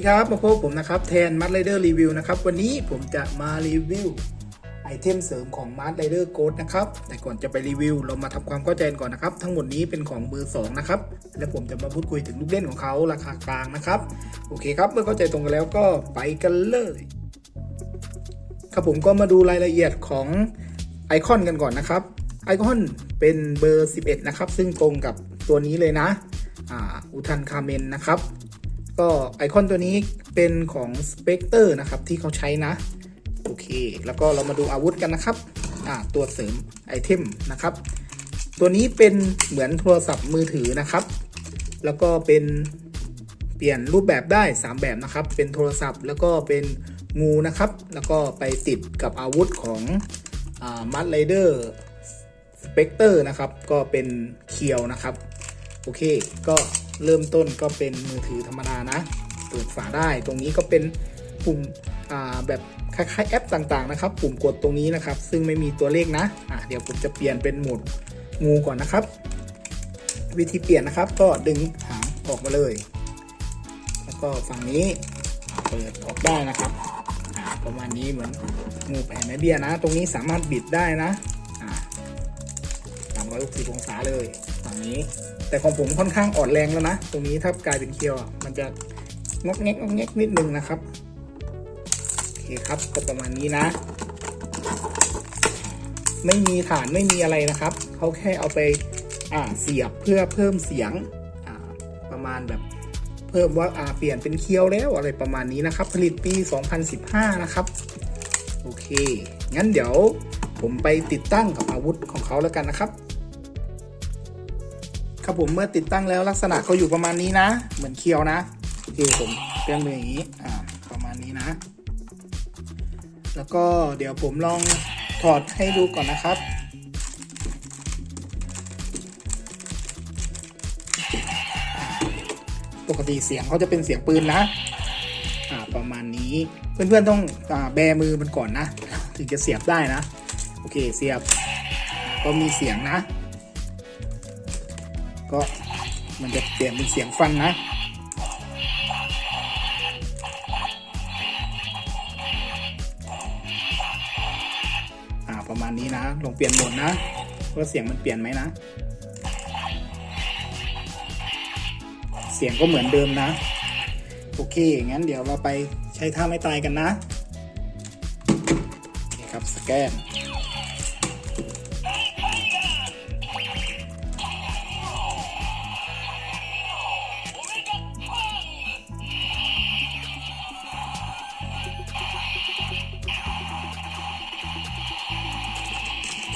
ดีครับ มาพบผมนะครับแทนมัดไรเดอร์รีวิวนะครับ วันนี้ผมจะมารีวิวไอเทมเสริมของมัดไรเดอร์โกดนะครับ แต่ก่อนจะไปรีวิว เรามาทำความเข้าใจก่อนนะครับ ทั้งหมดนี้เป็นของมือสองนะครับ และผมจะมาพูดคุยถึงลูกเล่นของเขาราคากลางนะครับ โอเคครับ เมื่อเข้าใจตรงกันแล้วก็ไปกันเลย ครับผมก็มาดูรายละเอียดของไอคอนกันก่อนนะครับไอคอนเป็นเบอร์ 11 นะครับ ซึ่งตรงกับตัวนี้เลยนะอุทันคาเมนนะครับ ก็ไอคอนตัวนี้เป็นของสเปกเตอร์นะครับ ที่เขาใช้นะ โอเค แล้วก็เรามาดูอาวุธกันนะครับอ่าตัวเสริมไอเทมนะครับ ตัวนี้เป็นเหมือนโทรศัพท์มือถือนะครับ แล้วก็เป็นเปลี่ยนรูปแบบได้ 3 แบบนะครับ เป็นโทรศัพท์ แล้วก็เป็นงูนะครับ แล้วก็ไปติดกับอาวุธของมัดไรเดอร์สเปกเตอร์นะครับ ก็เป็นเคียวนะครับ โอเค ก็ เริ่มต้นก็เป็นมือถือธรรมดานะเปิดฝาได้ ตรงนี้ก็เป็นปุ่มแบบคล้ายๆแอปต่างๆนะครับ ปุ่มกดตรงนี้นะครับ ซึ่งไม่มีตัวเลขนะะเดี๋ยวผมจะเปลี่ยนเป็นโหมดงูก่อนนะครับ วิธีเปลี่ยนนะครับ ก็ดึงหางออกมาเลย แล้วก็ฝั่งนี้เปิดออกได้นะครับประมาณนี้เหมือนงูแผ่แม่เบี้ยนะ ตรงนี้สามารถบิดได้นะ360องศาเลยฝั่งนี้ แต่ของผมค่อนข้างอ่อนแรงแล้วนะ ตรงนี้ถ้ากลายเป็นเคียวมันจะงอกแงกงอกแงกนิดนึงนะครับ โอเคครับก็ประมาณนี้นะ ไม่มีฐานไม่มีอะไรนะครับ เขาแค่เอาไปอ่าเสียบเพื่อเพิ่มเสียงอ่าประมาณแบบเพิ่มว่าอ่าเปลี่ยนเป็นเคียวแล้วอะไรประมาณนี้นะครับ ผลิตปี 2015 นะครับ โอเค งั้นเดี๋ยวผมไปติดตั้งกับอาวุธของเขาแล้วกันนะครับ ครับผมเมื่อติดตั้งแล้วลักษณะเขาอยู่ประมาณนี้นะ เหมือนเคียวนะโอเคผมเตรียมมืออย่างนี้อ่าประมาณนี้นะ แล้วก็เดี๋ยวผมลองถอดให้ดูก่อนนะครับปกติเสียงเขาจะเป็นเสียงปืนนะอ่าประมาณนี้เพื่อนๆต้องอ่าแบมือมันก่อนนะ ถึงจะเสียบได้นะ โอเคเสียบก็มีเสียงนะ ก็มันจะเปลี่ยนเป็นเสียงฟันนะ อ่าประมาณนี้นะลองเปลี่ยนโหมดนะว่าเสียงมันเปลี่ยนไหมนะ เสียงก็เหมือนเดิมนะ โอเค งั้นเดี๋ยวเราไปใช้ท่าไม่ตายกันนะโอเคครับ สแกน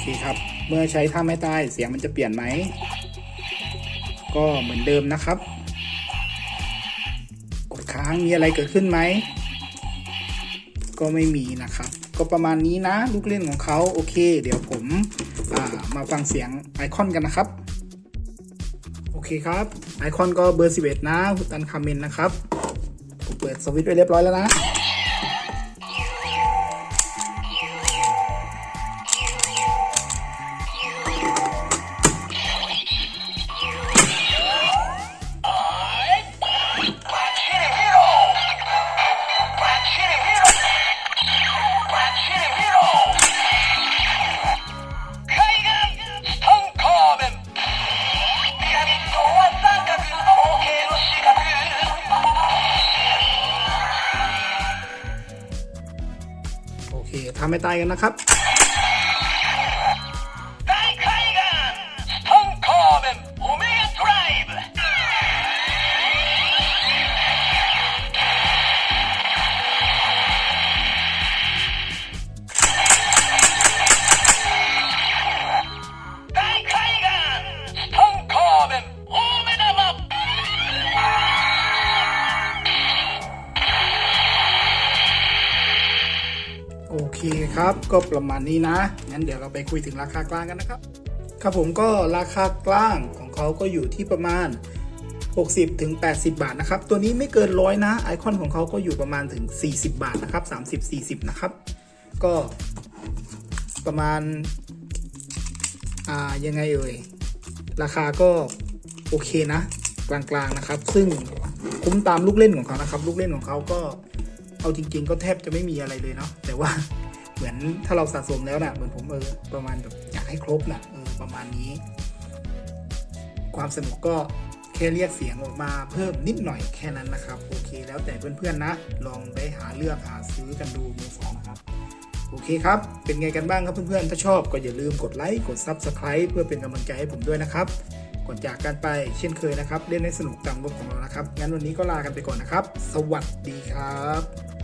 เคครับ เมื่อใช้ท่าไม่ตายเสียงมันจะเปลี่ยนไหม ก็เหมือนเดิมนะครับ กดค้างมีอะไรเกิดขึ้นไหม ก็ไม่มีนะครับ ก็ประมาณนี้นะลูกเล่นของเขาโอเค เดี๋ยวผมามาฟังเสียงไอคอนกันนะครับ โอเคครับไอคอนก็เบอร์11นะหุตันคาเมนนะครับผมเปิดสวิตช์ไว้เรียบร้อยแล้วนะ คาไม่ตายกันนะครับ ครับ ก็ประมาณนี้นะ งั้นเดี๋ยวเราไปคุยถึงราคากลางกันนะครับ ครับผมก็ราคากลางของเขาก็อยู่ที่ประมาณ 60ถึง80 บาทนะครับ ตัวนี้ไม่เกินร้อยนะ ไอคอนของเขาก็อยู่ประมาณถึง 40 บาทนะครับ 30 40 นะครับ ก็ประมาณ อ่า ยังไงเอ่ย ราคาก็โอเคนะ กลางๆนะครับ ซึ่งคุ้มตามลูกเล่นของเขานะครับ ลูกเล่นของเขาก็เอาจริง ๆ ก็แทบจะไม่มีอะไรเลยเนาะแต่ว่า เหมือนถ้าเราสะสมแล้วนะเหมือนผมเออประมาณแบบอยากให้ครบนะเออประมาณนี้ ความสนุกก็แค่เรียกเสียงออกมาเพิ่มนิดหน่อยแค่นั้นนะครับ โอเค แล้วแต่เพื่อนๆนะ ลองไปหาเลือกหาซื้อกันดูมือสองนะครับ โอเคครับ เป็นไงกันบ้างครับเพื่อนๆ ถ้าชอบก็อย่าลืมกดไลค์กด Subscribe เพื่อเป็นกำลังใจให้ผมด้วยนะครับก่อนจากกันไปเช่นเคยนะครับ เล่นให้สนุกตามงบของเรานะครับ งั้นวันนี้ก็ลากันไปก่อนนะครับ สวัสดีครับ